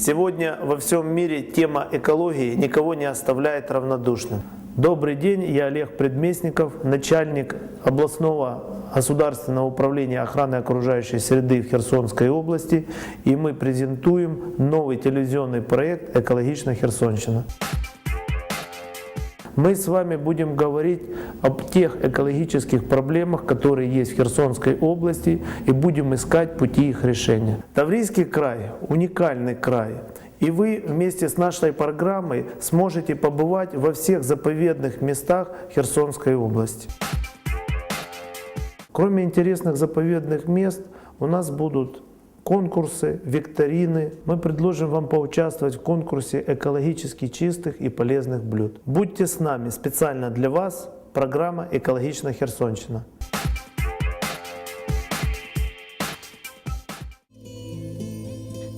Сегодня во всем мире тема экологии никого не оставляет равнодушным. Добрый день, я Олег Предместников, начальник областного государственного управления охраны окружающей среды в Херсонской области, и мы презентуем новый телевизионный проект «Экологичная Херсонщина». Мы с вами будем говорить об тех экологических проблемах, которые есть в Херсонской области, и будем искать пути их решения. Таврийский край – уникальный край. И вы вместе с нашей программой сможете побывать во всех заповедных местах Херсонской области. Кроме интересных заповедных мест, у нас будут конкурсы, викторины. Мы предложим вам поучаствовать в конкурсе экологически чистых и полезных блюд. Будьте с нами, специально для вас программа «Экологичная Херсонщина».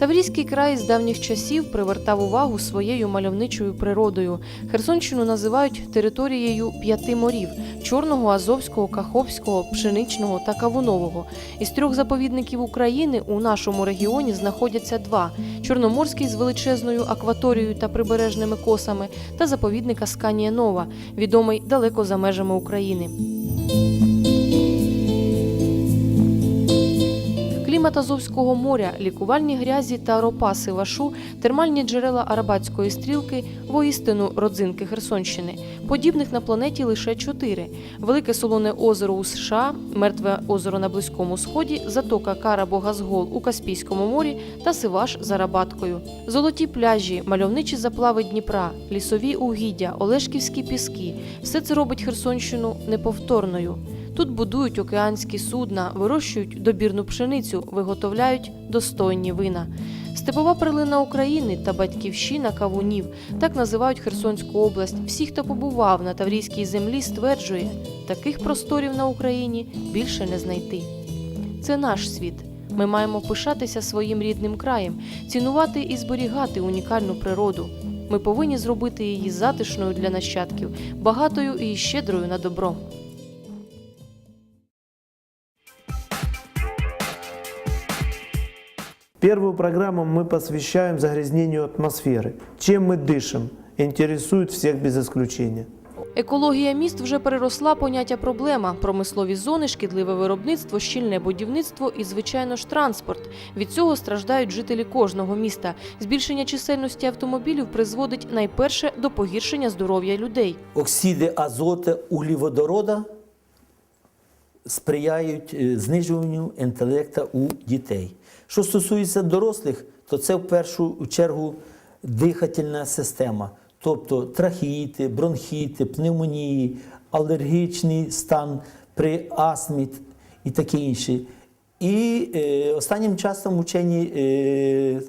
Таврійський край з давніх часів привертав увагу своєю мальовничою природою. Херсонщину називають територією п'яти морів: Чорного, Азовського, Каховського, Пшеничного та Кавунового. Із трьох заповідників України у нашому регіоні знаходяться два: Чорноморський з величезною акваторією та прибережними косами, та заповідник Асканія Нова, відомий далеко за межами України. Клімат Азовського моря, лікувальні грязі та ропаси вашу, термальні джерела Арабатської стрілки, воістину родзинки Херсонщини. Подібних на планеті лише чотири: Велике Солоне озеро у США, Мертве озеро на Близькому Сході, затока Карабогазгол у Каспійському морі та Сиваш за Рабаткою. Золоті пляжі, мальовничі заплави Дніпра, лісові угіддя, Олешківські піски все це робить Херсонщину неповторною. Тут будують океанські судна, вирощують добірну пшеницю, виготовляють достойні вина. Степова перлина України та батьківщина кавунів так називають Херсонську область. Всі, хто побував на Таврійській землі, стверджує, таких просторів на Україні більше не знайти. Це наш світ. Ми маємо пишатися своїм рідним краєм, цінувати і зберігати унікальну природу. Ми повинні зробити її затишною для нащадків, багатою і щедрою на добро. Первую программу мы посвящаем загрязнению атмосферы. Чем мы дышим, интересует всех без исключения. Екологія міст вже переросла поняття проблема: промислові зони, шкідливе виробництво, щільне будівництво і, звичайно ж, транспорт. Від цього страждають жителі кожного міста. Збільшення чисельності автомобілів призводить найперше до погіршення здоров'я людей. оксиди азоту, углеводорода сприяють е, знижуванню інтелекту у дітей. Що стосується дорослих, то це в першу чергу дихательна система, тобто трахеїти, бронхіти, пневмонії, алергічний стан при астмі і таке інше. І е, останнім часом учені е,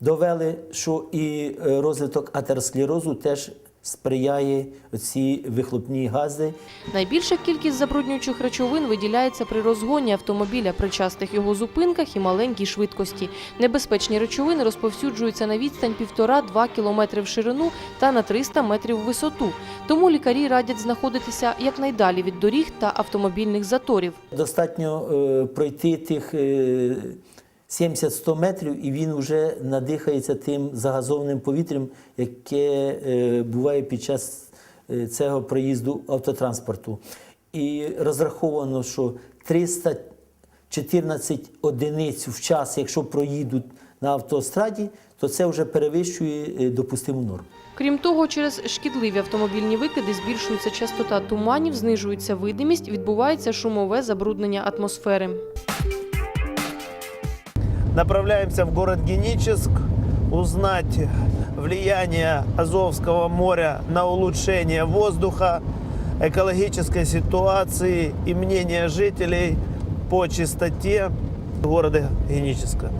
довели, що і е, розвиток атеросклерозу теж сприяє ці вихлопні гази. Найбільша кількість забруднюючих речовин виділяється при розгоні автомобіля, при частих його зупинках і маленькій швидкості. Небезпечні речовини розповсюджуються на відстань 1,5-2 кілометри в ширину та на 300 метрів в висоту. Тому лікарі радять знаходитися якнайдалі від доріг та автомобільних заторів. Достатньо е, пройти тих е, 70-100 метрів, і він вже надихається тим загазованим повітрям, яке е, буває під час е, цього проїзду автотранспорту. І розраховано, що 314 одиниць в час, якщо проїдуть на автостраді, то це вже перевищує е, допустиму норму. Крім того, через шкідливі автомобільні викиди збільшується частота туманів, знижується видимість, відбувається шумове забруднення атмосфери. Направляемся в город Геническ узнать влияние Азовского моря на улучшение воздуха, экологической ситуации и мнение жителей по чистоте города Геническа.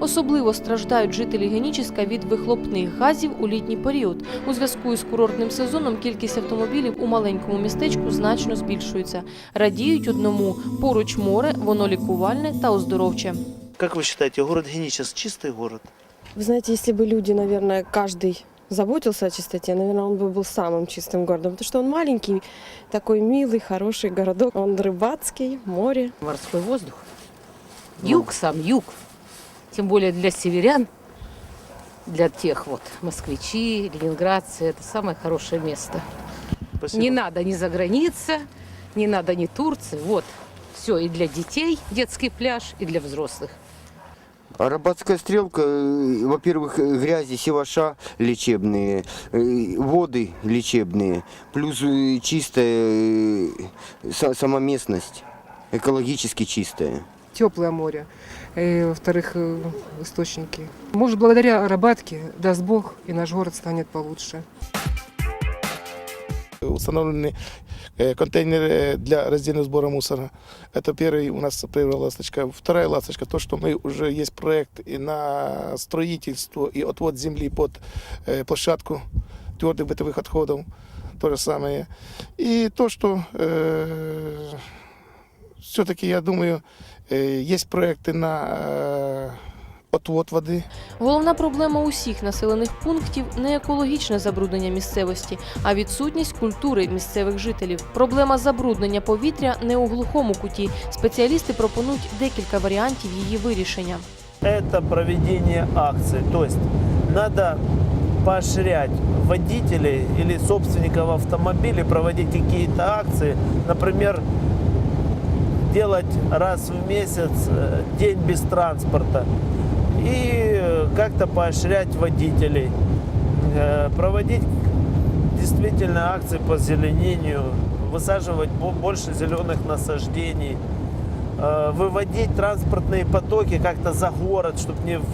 Особливо страждають жителі Генічіска від вихлопних газів у літній період. У зв'язку із курортним сезоном кількість автомобілів у маленькому містечку значно збільшується. Радіють одному поруч море, воно лікувальне та оздоровче. Как вы считаете, город Геническ чистый город? Вы знаете, если бы люди, наверное, каждый заботился о чистоте, наверное, он бы был самым чистым городом, потому что он маленький, такой милый, хороший городок. Он рыбацкий, море. морской воздух. Юг сам, юг. Тем более для северян. для тех вот москвичи, ленинградцы. Это самое хорошее место. Спасибо. Не надо ни за граница, не надо ни Турции. Вот, все и для детей детский пляж, и для взрослых. Арабатская стрелка, э, во-первых, э, грязи, севаша лечебные, э, воды лечебные, плюс чистая са- сама местность, экологически чистая. теплое море, и, во-вторых, источники. Может, благодаря Арабатке, даст Бог, и наш город станет получше. установлены контейнеры для раздельного сбора мусора. Это первый у нас первая ласточка. Вторая ласточка, то, что мы уже есть проект и на строительство и отвод земли под э, площадку твердых бытовых отходов. То же самое. И то, что все-таки, я думаю, э, есть проекты на э, отвод воды. Головна проблема усіх населених пунктів не екологічне забруднення місцевості, а відсутність культури місцевих жителів. Проблема забруднення повітря не у глухому куті. Спеціалісти пропонують декілька варіантів її вирішення. это проведение акций. То есть надо поощрять водителей или собственников автомобилей проводить какие-то акции. Например, делать раз в месяц э, день без транспорта. И э, как-то поощрять водителей. Э, Проводить действительно акции по зеленению, высаживать бо- больше зеленых насаждений э, выводить транспортные потоки как-то за город, чтобы не в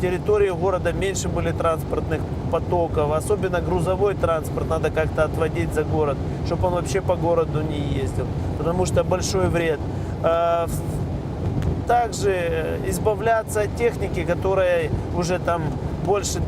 территории города меньше были транспортных потоков. Особенно грузовой транспорт надо как-то отводить за город, чтобы он вообще по городу не ездил, потому что большой вред. Также э, избавляться от техники, которая уже там больше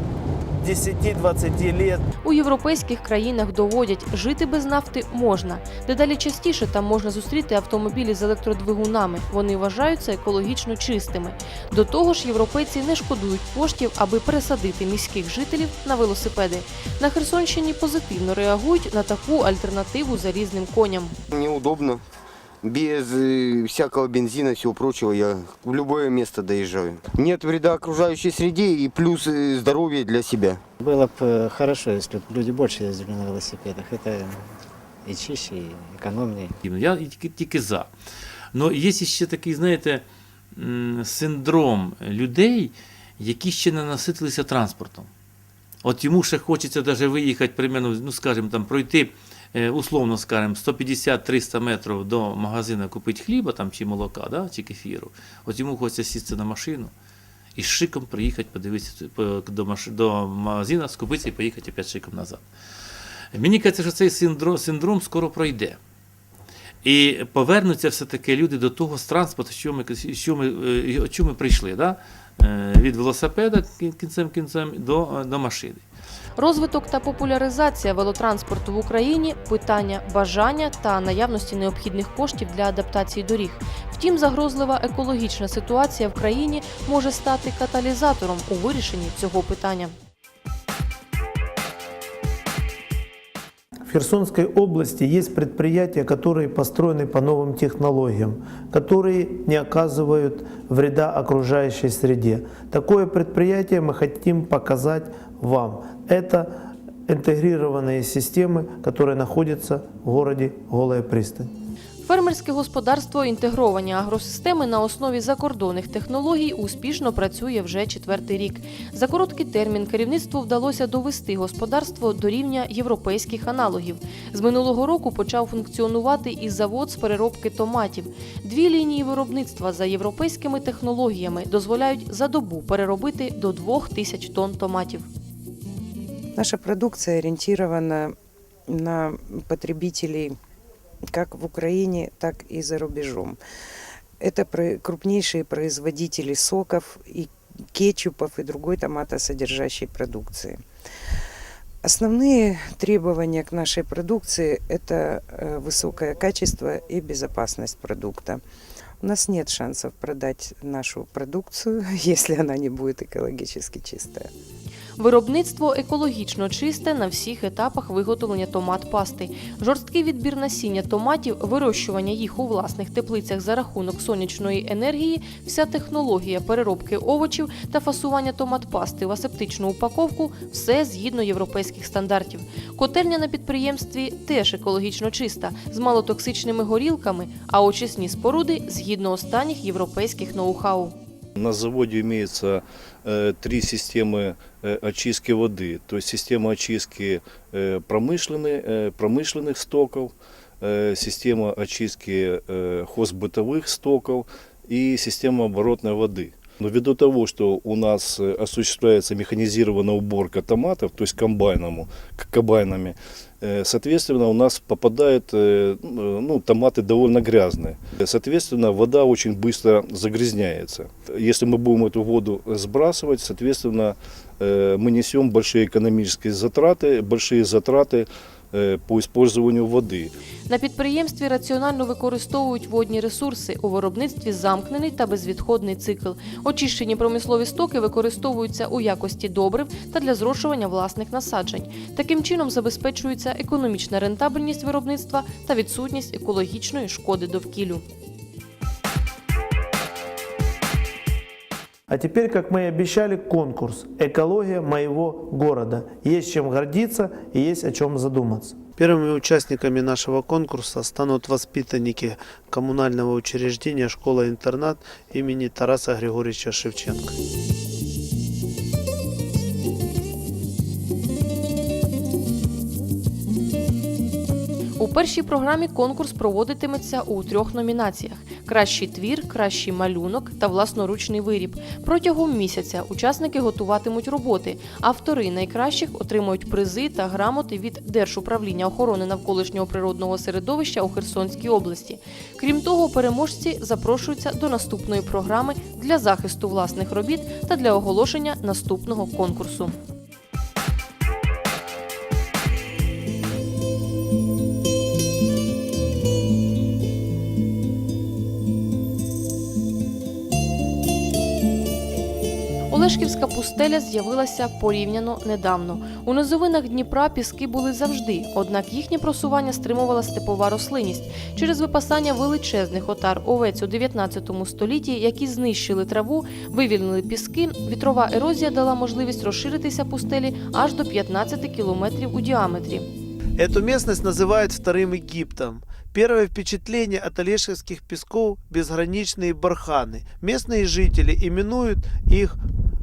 10-20 лет У європейських країнах доводять, жити без нафти можна. Дедалі частіше там можна зустріти автомобілі з електродвигунами. Вони вважаються екологічно чистими. До того ж, європейці не шкодують коштів, аби пересадити міських жителів на велосипеди. На Херсонщині позитивно реагують на таку альтернативу залізним коням. Неудобно Без э, всякого бензина и всего прочего я в любое место доезжаю. Нет вреда окружающей среде и плюс э, здоровье для себя. Было бы хорошо, если бы люди больше ездили на велосипедах. Это и чище, и экономнее. активно. Я і тільки, тільки за. Но є ще такий, знаєте, м, синдром людей, які ще не наситилися транспортом. От йому ще хочеться даже виїхати, примерно, ну скажімо, там пройти, е, условно скажімо, 150-300 метрів до магазину купити хліба там, чи молока, да, чи кефіру. От йому хочеться сісти на машину і шиком приїхати, подивитися до, маш... до магазину, скупитися і поїхати опять шиком назад. Мені кажеться, що цей синдром, синдром скоро пройде. І повернуться все-таки люди до того з транспорту, що ми, що ми, е, що ми прийшли, да? Е, від велосипеда кінцем кінцем до, до машини. Розвиток та популяризація велотранспорту в Україні питання бажання та наявності необхідних коштів для адаптації доріг. Втім, загрозлива екологічна ситуація в країні може стати каталізатором у вирішенні цього питання. В Херсонской области есть предприятия, которые построены по новым технологиям, которые не оказывают вреда окружающей среде. Такое предприятие мы хотим показать вам. Это интегрированные системы, которые находятся в городе Голая Пристань. Фермерське господарство інтегровані агросистеми на основі закордонних технологій успішно працює вже четвертий рік. За короткий термін керівництву вдалося довести господарство до рівня європейських аналогів. З минулого року почав функціонувати і завод з переробки томатів. Дві лінії виробництва за європейськими технологіями дозволяють за добу переробити до двох тисяч тонн томатів. Наша продукция ориентирована на потребителей как в Украине, так и за рубежом. Это крупнейшие производители соков и кетчупов и другой томатосодержащей продукции. Основные требования к нашей продукции – это э, высокое качество и безопасность продукта. У нас нет шансов продать нашу продукцию, если она не будет экологически чистая. Виробництво екологічно чисте на всіх етапах виготовлення томат-пасти. Жорсткий відбір насіння томатів, вирощування їх у власних теплицях за рахунок сонячної енергії, вся технологія переробки овочів та фасування томат-пасти в асептичну упаковку все згідно європейських стандартів. Котельня на підприємстві теж екологічно чиста, з малотоксичними горілками, а очисні споруди згідно останніх європейських ноу-хау. На заводе имеется э, три системы э, очистки воды. То есть система очистки э, промышленной- э, промышленных стоков, э, система очистки э, хозбытовых стоков и система оборотной воды. Но ввиду того, что у нас э, осуществляется механизированная уборка томатов, то есть комбайному, к- комбайнами, э, соответственно, у нас попадают э, ну, томаты довольно грязные. Соответственно, вода очень быстро загрязняется. Если мы будем эту воду сбрасывать, соответственно, э, мы несем большие экономические затраты, большие затраты э, по використанню води. На підприємстві раціонально використовують водні ресурси. У виробництві замкнений та безвідходний цикл. Очищені промислові стоки використовуються у якості добрив та для зрошування власних насаджень. Таким чином забезпечується економічна рентабельність виробництва та відсутність екологічної шкоди довкіллю. А теперь, как мы и обещали, конкурс «Экология моего города». Есть чем гордиться и есть о чем задуматься. Первыми участниками нашего конкурса станут воспитанники коммунального учреждения «Школа-интернат» имени Тараса Григорьевича Шевченко. У першій програмі конкурс проводитиметься у трьох номінаціях: кращий твір, кращий малюнок та власноручний виріб. Протягом місяця учасники готуватимуть роботи. Автори найкращих отримують призи та грамоти від Держуправління охорони навколишнього природного середовища у Херсонській області. Крім того, переможці запрошуються до наступної програми для захисту власних робіт та для оголошення наступного конкурсу. Олешківська пустеля з'явилася порівняно недавно. У низовинах Дніпра піски були завжди, однак їхнє просування стримувала степова рослинність через випасання величезних отар овець у 19 столітті, які знищили траву, вивільнили піски. Вітрова ерозія дала можливість розширитися пустелі аж до 15 кілометрів у діаметрі. Эту местность называют вторым Египтом. Первое впечатление от Олешевских песков – безграничные барханы. Местные жители именуют их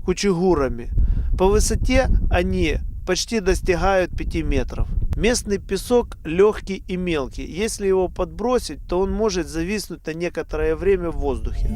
кучугурами. По высоте они почти достигают 5 метров. Местный песок легкий и мелкий. Если его подбросить, то он может зависнуть на некоторое время в воздухе.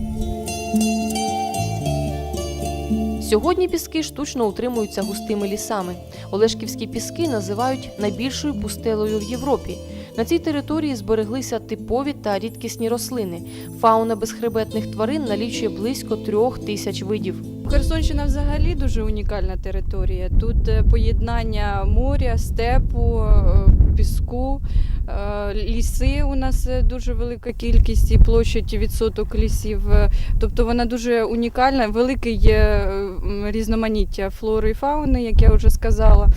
Сьогодні піски штучно утримуються густими лісами. Олешківські піски називають найбільшою пустелею в Європі. На цій території збереглися типові та рідкісні рослини. Фауна безхребетних тварин налічує близько трьох тисяч видів. Херсонщина взагалі дуже унікальна територія. Тут е, поєднання моря, степу, е, піску, е, ліси. У нас дуже велика кількість і площадь відсоток лісів. Тобто вона дуже унікальна, велике є різноманіття флори і фауни, як я вже сказала.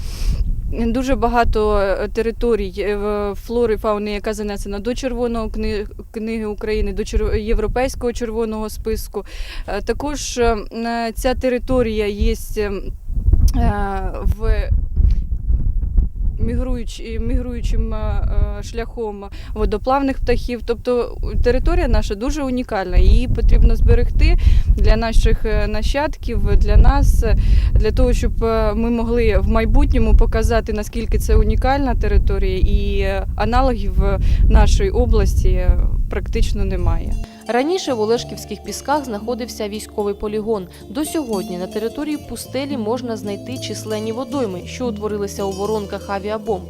Дуже багато е, територій е, флори фауни, яка занесена до Червоного кни- книги України, до Європейського червоного списку. Е, Також ця територія є в мігруюч- мігруючим е, е, шляхом водоплавних птахів. Тобто територія наша дуже унікальна. Її потрібно зберегти для наших е, нащадків, для нас, для того, щоб ми могли в майбутньому показати, наскільки це унікальна територія, і аналогів в нашій області практично немає. Раніше в Олешківських пісках знаходився військовий полігон. До сьогодні на території пустелі можна знайти численні водойми, що утворилися у воронках авіабомб.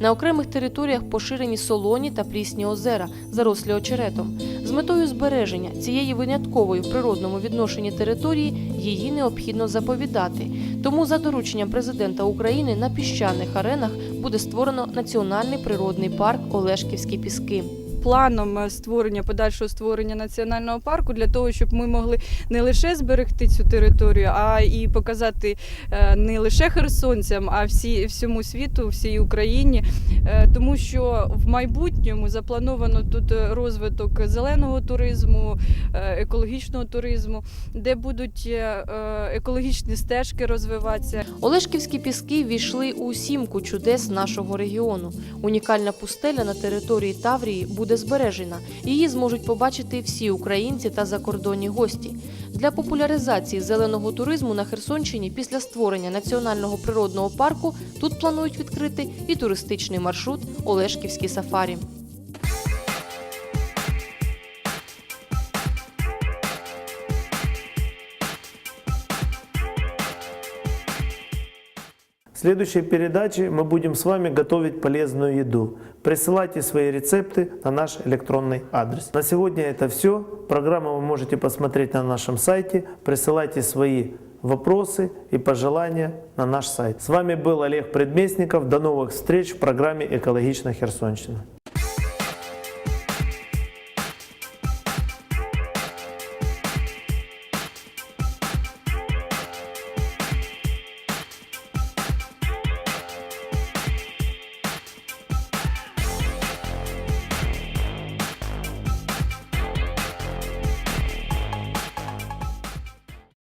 На окремих територіях поширені солоні та прісні озера, зарослі очеретом. З метою збереження цієї виняткової в природному відношенні території її необхідно заповідати. Тому за дорученням президента України на піщаних аренах буде створено національний природний парк Олешківські піски. Планом е, створення подальшого створення національного парку для того, щоб ми могли не лише зберегти цю територію, а і показати е, не лише херсонцям, а всі всьому світу, всій Україні, Е, тому що в майбутньому заплановано тут розвиток зеленого туризму, екологічного туризму, де будуть екологічні стежки розвиватися. Олешківські піски ввійшли у сімку чудес нашого регіону. Унікальна пустеля на території Таврії буде збережена. Її зможуть побачити всі українці та закордонні гості. Для популяризації зеленого туризму на Херсонщині після створення національного природного парку тут планують відкрити і туристичний маршрут Олешківські сафарі. В следующей передаче мы будем с вами готовить полезную еду. Присылайте свои рецепты на наш электронный адрес. На сегодня это все. Программу вы можете посмотреть на нашем сайте. Присылайте свои вопросы и пожелания на наш сайт. С вами был Олег Предместников. До новых встреч в программе «Экологичная Херсонщина».